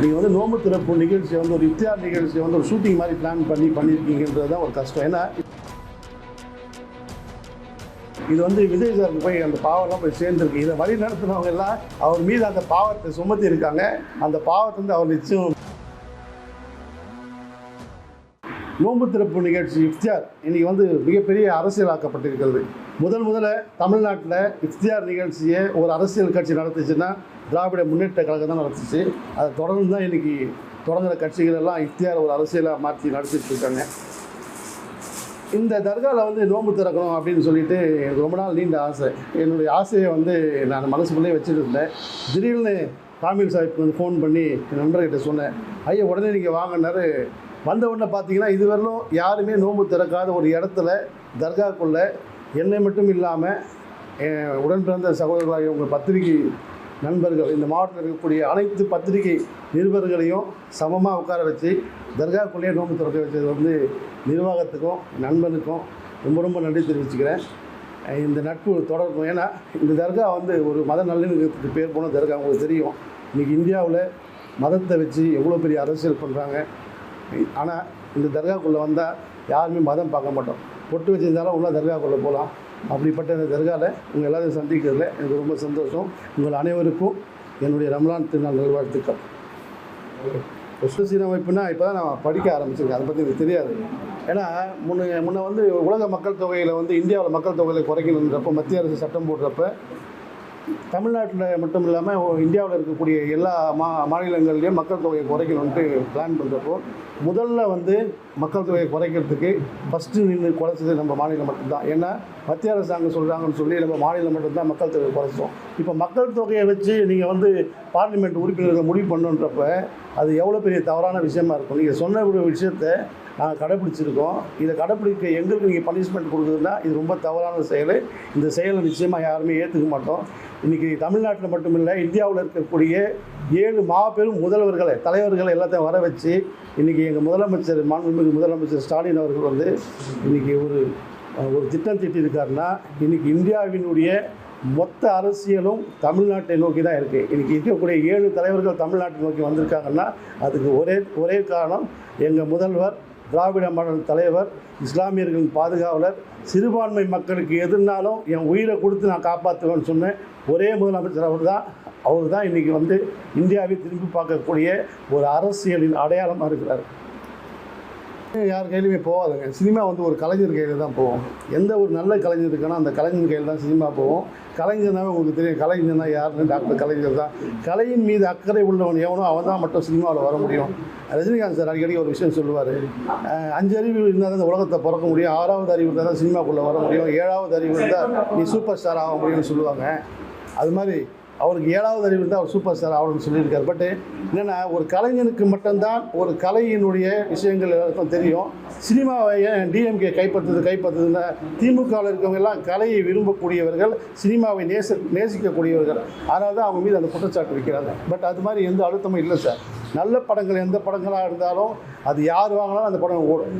நீங்கள் வந்து நோம்பு திறப்பு நிகழ்ச்சியை வந்து ஒரு இஃப்தியார் நிகழ்ச்சியை வந்து ஒரு ஷூட்டிங் மாதிரி பிளான் பண்ணி பண்ணியிருக்கீங்கன்றது தான் ஒரு கஷ்டம். ஏன்னா இது வந்து விஜய் சாருக்கு போய் அந்த பாவம்லாம் போய் சேர்ந்துருக்கு. இதை வழி நடத்தினவங்க எல்லாம் அவர் மீது அந்த பாவத்தை சுமத்தி இருக்காங்க. அந்த பாவத்தை வந்து அவர் நிச்சயம் நோம்பு திறப்பு நிகழ்ச்சி இஃப்தியார் இன்னைக்கு வந்து மிகப்பெரிய அரசியலாக்கப்பட்டிருக்கிறது. முதல் முதல்ல தமிழ்நாட்டில் இஃப்தியார் நிகழ்ச்சியை ஒரு அரசியல் கட்சி நடத்துச்சுன்னா திராவிட முன்னேற்ற கழகம் தான் நடத்துச்சு. அதை தொடர்ந்து தான் இன்றைக்கி தொடங்குற கட்சிகள் எல்லாம் இஃப்தியார் ஒரு அரசியலாக மாற்றி நடத்திட்டு இருக்காங்க. இந்த தர்காவில் வந்து நோம்பு திறக்கணும் அப்படின்னு சொல்லிட்டு எனக்கு ரொம்ப நாள் நீண்ட ஆசை. என்னுடைய ஆசையை வந்து நான் மனசுக்குள்ளேயே வச்சுட்டு இருந்தேன். திடீர்னு காமில் சாஹிப் வந்து ஃபோன் பண்ணி என் நண்பர்கிட்ட சொன்னேன். ஐயா உடனே நீங்கள் வாங்கினாரு வந்த உடனே பார்த்தீங்கன்னா இதுவரையிலும் யாருமே நோன்பு திறக்காத ஒரு இடத்துல தர்காக்குள்ளே என்னை மட்டும் இல்லாமல் உடன் பிறந்த சகோதரர்களாகிய உங்கள் பத்திரிகை நண்பர்கள் இந்த மாவட்டத்தில் இருக்கக்கூடிய அனைத்து பத்திரிகை நிருபர்களையும் சமமாக உட்கார வச்சு தர்காக்குள்ளேயே நோன்பு திறக்க வச்சது வந்து நிர்வாகத்துக்கும் நண்பனுக்கும் ரொம்ப ரொம்ப நன்றி தெரிவிச்சுக்கிறேன். இந்த நட்பு தொடரணும் ஏன்னா இந்த தர்கா வந்து ஒரு மத நல்லிணக்கத்துக்கு பேர் போன தர்கா உங்களுக்கு தெரியும். இன்றைக்கி இந்தியாவில் மதத்தை வச்சு எவ்வளோ பெரிய அரசியல் பண்ணுறாங்க ஆனால் இந்த தர்காக்குள்ளே வந்தால் யாருமே மதம் பார்க்க மாட்டோம். பொட்டு வச்சுருந்தாலும் உள்ள தர்காக்குள்ளே போகலாம் அப்படிப்பட்ட இந்த தர்காவில் உங்கள் எல்லாரையும் சந்திக்கிறதுல எனக்கு ரொம்ப சந்தோஷம். உங்கள் அனைவருக்கும் என்னுடைய ரம்லான் திருநாள் நல்வாழ்த்துக்கள். விஸ்வ சீரமைப்புனா இப்போ தான் நான் படிக்க ஆரம்பிச்சிருக்கேன். அதை பற்றி எனக்கு தெரியாது. ஏன்னா முன்ன முன்ன வந்து உலக மக்கள் தொகையில் வந்து இந்தியாவில் மக்கள் தொகையில் குறைக்கணுன்றப்போ மத்திய அரசு சட்டம் போடுறப்ப தமிழ்நாட்டில் மட்டும் இல்லாமல் இந்தியாவில் இருக்கக்கூடிய எல்லா மா மாநிலங்கள்லேயும் மக்கள் தொகையை குறைக்கணுன்ட்டு பிளான் பண்ணுறப்போ முதல்ல வந்து மக்கள் தொகையை குறைக்கிறதுக்கு ஃபஸ்ட்டு நின்று குறைச்சது நம்ம மாநிலம் மட்டும்தான். ஏன்னா மத்திய அரசாங்கம் சொல்கிறாங்கன்னு சொல்லி நம்ம மாநிலம் மட்டும்தான் மக்கள் தொகையை குறைச்சோம். இப்போ மக்கள் தொகையை வச்சு நீங்கள் வந்து பார்லிமெண்ட் உறுப்பினர்கள் முடிவு பண்ணுன்றப்ப அது எவ்வளோ பெரிய தவறான விஷயமா இருக்கும். நீங்கள் சொன்ன ஒரு விஷயத்தை நாங்கள் கடைப்பிடிச்சிருக்கோம். இதை கடைப்பிடிக்க எங்களுக்கு நீங்கள் பனிஷ்மெண்ட் கொடுக்குறதுனா இது ரொம்ப தவறான செயல். இந்த செயலை நிச்சயமாக யாருமே ஏற்றுக்க மாட்டோம். இன்றைக்கி தமிழ்நாட்டில் மட்டுமில்லை இந்தியாவில் இருக்கக்கூடிய ஏழு மாபெரும் முதல்வர்களை தலைவர்களை எல்லாத்தையும் வர வச்சு இன்றைக்கி எங்கள் முதலமைச்சர் மாண்புமிகு முதலமைச்சர் ஸ்டாலின் அவர்கள் வந்து இன்றைக்கி ஒரு ஒரு திட்டம் திட்டியிருக்காருன்னா இன்றைக்கி இந்தியாவினுடைய மொத்த அரசியலும் தமிழ்நாட்டை நோக்கி தான் இருக்குது இன்றைக்கி இருக்கக்கூடிய ஏழு தலைவர்கள் தமிழ்நாட்டை நோக்கி வந்திருக்காங்கன்னா அதுக்கு ஒரே ஒரே காரணம் எங்கள் முதல்வர் திராவிட மாடல் தலைவர் இஸ்லாமியர்களின் பாதுகாவலர் சிறுபான்மை மக்களுக்கு எதுனாலும் என் உயிரை கொடுத்து நான் காப்பாற்றுவேன்னு சொன்னேன். ஒரே முதலமைச்சர் அவர் தான் அவர் தான் இன்றைக்கி வந்து இந்தியாவை திரும்பி பார்க்கக்கூடிய ஒரு அரசியலின் அடையாளமாக இருக்கிறார். யார் கையிலுமே போகாதுங்க. சினிமா வந்து ஒரு கலைஞர் கையில் தான் போகும். எந்த ஒரு நல்ல கலைஞர் இருக்கானோ அந்த கலைஞர் கையில் தான் சினிமா போகும். கலைஞர்னாவே உங்களுக்கு தெரியும். கலைஞர்னா யாருன்னு டாக்டர் கலைஞர் தான். கலையின் மீது அக்கறை உள்ளவன் எவனோ அவன் தான் மட்டும் சினிமாவில் வர முடியும். ரஜினிகாந்த் சார் அடிக்கடி ஒரு விஷயம் சொல்லுவார். அஞ்சு அறிவு இருந்தால் தான் இந்த உலகத்தை பிறக்க முடியும். ஆறாவது அறிவு இருந்தால் தான் சினிமாக்குள்ளே வர முடியும். ஏழாவது அறிவு இருந்தால் நீ சூப்பர் ஸ்டார் ஆக முடியும்னு சொல்லுவாங்க. அது மாதிரி அவருக்கு ஏழாவது அறிவு இருந்தால் அவர் சூப்பர் ஸ்டார் ஆகணும்னு சொல்லியிருக்காரு. பட் என்னென்னா ஒரு கலைஞனுக்கு மட்டும்தான் ஒரு கலையினுடைய விஷயங்கள் எல்லாருக்கும் தெரியும். சினிமாவை ஏன் டிஎம்கே கைப்பற்றுது கைப்பற்றுதுன்னா திமுகவில் இருக்கவங்க எல்லாம் கலையை விரும்பக்கூடியவர்கள் சினிமாவை நேச நேசிக்கக்கூடியவர்கள். அதனால தான் அவங்க மீது அந்த குற்றச்சாட்டு வைக்கிறாங்க. பட் அது மாதிரி எந்த அழுத்தமும் இல்லை சார் நல்ல படங்கள் எந்த படங்களாக இருந்தாலும் அது யார் வாங்கினாலும் அந்த படம் ஓடும்.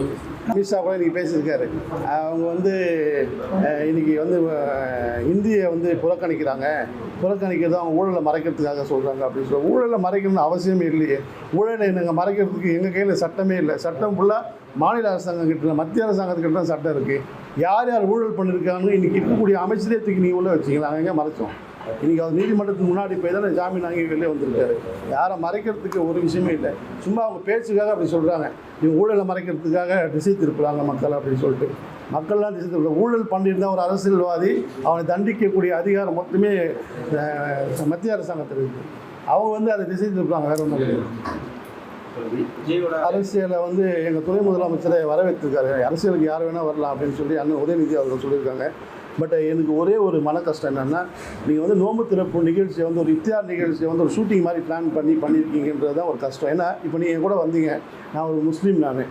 அமித்ஷா கூட இன்றைக்கி பேசியிருக்காரு. அவங்க வந்து இன்றைக்கி இன்னைக்கு வந்து இந்தியை வந்து புறக்கணிக்கிறாங்க. புறக்கணிக்கிறது அவங்க ஊழலை மறைக்கிறதுக்காக சொல்கிறாங்க அப்படின்னு சொல்லி ஊழலை மறைக்கணும்னு அவசியமே இல்லையே. ஊழலை நாங்கள் மறைக்கிறதுக்கு எங்கள் கையில் சட்டமே இல்லை. சட்டம் ஃபுல்லாக மாநில அரசாங்கம் கிட்ட மத்திய அரசாங்கத்துக்கிட்ட தான் சட்டம் இருக்குது யார் யார் ஊழல் பண்ணியிருக்காங்கன்னு இன்றைக்கி இருக்கக்கூடிய அமைச்சரே தூக்கி நீ உள்ள வச்சிங்களா நாங்கள் மறைச்சோம்? இன்றைக்கி அவர் நீதிமன்றத்துக்கு முன்னாடி போய் தானே ஜாமீன் வாங்கி வெளியே வந்திருக்காரு. யாரை மறைக்கிறதுக்கு ஒரு விஷயமே இல்லை. சும்மா அவங்க பேச்சுக்காக அப்படி சொல்கிறாங்க இவங்க ஊழலை மறைக்கிறதுக்காக திசை திருப்புறாங்க மக்கள் அப்படின்னு சொல்லிட்டு. மக்கள்லாம் திசை திருப்பல ஊழல் பண்ணியிருந்தால் ஒரு அரசியல்வாதி அவனை தண்டிக்கக்கூடிய அதிகாரம் மொத்தமே மத்திய அரசாங்கத்தில் இருக்குது அவங்க வந்து அதை திசை திருப்புறாங்க வேற ஒன்றும் கிடையாது அரசியலை வந்து எங்கள் துணை முதலமைச்சரை வரவேற்றிருக்காரு. அரசியலுக்கு யார் வேணால் வரலாம் அப்படின்னு சொல்லி அண்ணன் உதயநிதி அவர்கள் சொல்லியிருக்காங்க. பட் எனக்கு ஒரே ஒரு மன கஷ்டம் என்னென்னா நீங்கள் வந்து நோன்பு திறப்பு நிகழ்ச்சியை வந்து ஒரு இஃப்தியார் நிகழ்ச்சியை வந்து ஒரு ஷூட்டிங் மாதிரி பிளான் பண்ணி பண்ணியிருக்கீங்கன்றது தான் ஒரு கஷ்டம். ஏன்னா இப்போ நீங்கள் கூட வந்தீங்க. நான் ஒரு முஸ்லீம் நான்.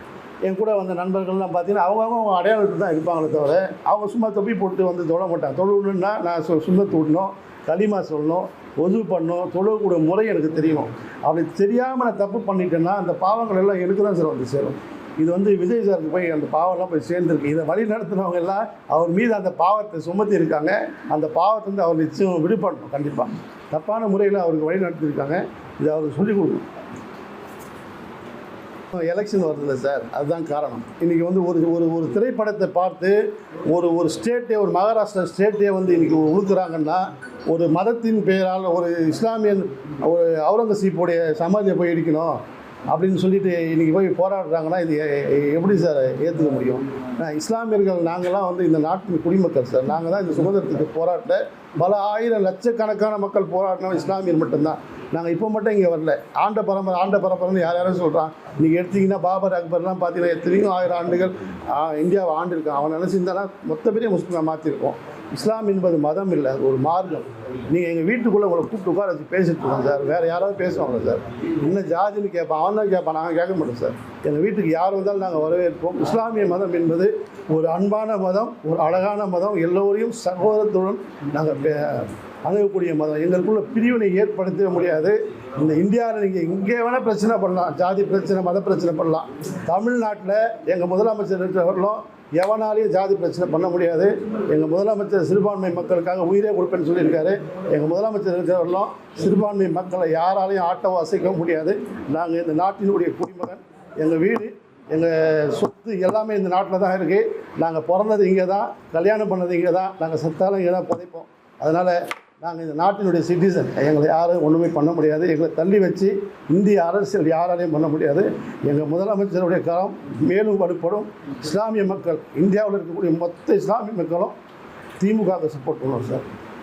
என் கூட வந்த நண்பர்கள்லாம் பார்த்தீங்கன்னா அவங்கவுங்க அவங்க அடையாளத்தில் தான் இருப்பாங்களே தவிர அவங்க சும்மா தொப்பி போட்டு வந்து தொழ மாட்டாங்க. தொழுணுன்னா நான் சொ சுண்ணத்து விடணும் களிமா சொல்லணும் ஒது பண்ணணும் தொழக்கூடிய முறை எனக்கு தெரியணும் அப்படி தெரியாமல் நான் தப்பு பண்ணிட்டேன்னா அந்த பாவங்கள் எல்லாம் எனக்கு தான் சார் வந்து சேரும். இது வந்து விஜய் சாருக்கு போய் அந்த பாவம்லாம் போய் சேர்ந்துருக்கு. இதை வழி நடத்தினவங்க எல்லாம் அவர் மீது அந்த பாவத்தை சுமத்தி இருக்காங்க. அந்த பாவத்தை வந்து அவர் நிச்சயம் விடுபடணும் கண்டிப்பாக தப்பான முறையில் அவருக்கு வழி நடத்தியிருக்காங்க இதை அவருக்கு சொல்லிக் கொடுக்கணும். எலெக்ஷன் வருதுல்ல சார் அதுதான் காரணம். இன்றைக்கி வந்து ஒரு ஒரு ஒரு திரைப்படத்தை பார்த்து ஒரு ஒரு ஸ்டேட்டே ஒரு மகாராஷ்டிரா ஸ்டேட்டே வந்து இன்றைக்கி உழுக்குறாங்கன்னா ஒரு மதத்தின் பெயரால் ஒரு இஸ்லாமியன் ஒரு அவுரங்கசீப்புடைய சமாதியை போய் இடிக்கணும். அப்படின்னு சொல்லிட்டு இன்றைக்கி போய் போராடுறாங்கன்னா இது எப்படி சார் ஏற்றுக்க முடியும்? இஸ்லாமியர்கள் நாங்கள்லாம் வந்து இந்த நாட்டின் குடிமக்கள் சார். நாங்கள் தான் இந்த சுதந்திரத்துக்கு போராட்ட பல ஆயிரம் லட்சக்கணக்கான மக்கள் போராடினோம் இஸ்லாமியர் மட்டும்தான். நாங்கள் இப்போ மட்டும் இங்கே வரல. ஆண்ட பரம்பரை ஆண்ட பரம்பரைன்னு யார் யாரும் சொல்கிறான் நீங்கள் எடுத்தீங்கன்னா பாபர் அக்பர்லாம் பார்த்தீங்கன்னா எத்தனையோ ஆயிரம் ஆண்டுகள் இந்தியாவை ஆண்டிருக்கான். அவன் நினச்சிருந்தானா மொத்த பெரிய முஸ்லீமாக மாற்றிருக்கோம் இஸ்லாம் என்பது மதம் இல்லை ஒரு மார்க்கம். நீங்கள் எங்கள் வீட்டுக்குள்ளே உங்களை கூப்பிட்டு உட்கார வச்சு பேசிட்டு இருக்கோம் சார். வேறு யாராவது பேசுவாங்க சார்? என்ன ஜாதின்னு கேட்பான் அவன் தான் கேட்பான் நாங்கள் கேட்க மாட்டோம் சார். எங்கள் வீட்டுக்கு யார் வந்தாலும் நாங்கள் வரவேற்போம். இஸ்லாமிய மதம் என்பது ஒரு அன்பான மதம் ஒரு அழகான மதம். எல்லோரையும் சகோதரத்துடன் நாங்கள் பே- அணுகக்கூடிய மதம். எங்களுக்குள்ள பிரிவினை ஏற்படுத்தவே முடியாது. இந்த இந்தியாவில் நீங்கள் இங்கே வேணால் பிரச்சனை பண்ணலாம். ஜாதி பிரச்சனை மத பிரச்சனை பண்ணலாம். தமிழ்நாட்டில் எங்கள் முதலமைச்சர் இருக்கிறவர்களும் எவனாலையும் ஜாதி பிரச்சனை பண்ண முடியாது. எங்கள் முதலமைச்சர் சிறுபான்மை மக்களுக்காக உயிரே கொடுப்பேன்னு சொல்லியிருக்காரு. எங்கள் முதலமைச்சர் இருக்கிறவர்களும் சிறுபான்மை மக்களை யாராலையும் ஆட்டவோ அசைக்க முடியாது. நாங்கள் இந்த நாட்டினுடைய குடிமகன். எங்கள் வீடு எங்கள் சொத்து எல்லாமே இந்த நாட்டில் தான் இருக்குது நாங்கள் பிறந்தது இங்கே தான் கல்யாணம் பண்ணது இங்கே தான் நாங்கள் செத்தாலும் இங்கே தான் புதைப்போம். அதனால் நாங்கள் இந்த நாட்டினுடைய சிட்டிசன் எங்களை யாரும் ஒன்றுமே பண்ண முடியாது. எங்களை தள்ளி வச்சு இந்திய அரசியல் யாராலையும் பண்ண முடியாது. எங்கள் முதலமைச்சருடைய கரம் மேலும் வலுப்படும். இஸ்லாமிய மக்கள் இந்தியாவில் இருக்கக்கூடிய மொத்த இஸ்லாமிய மக்களும் திமுக சப்போர்ட் பண்ணுவோம் சார்.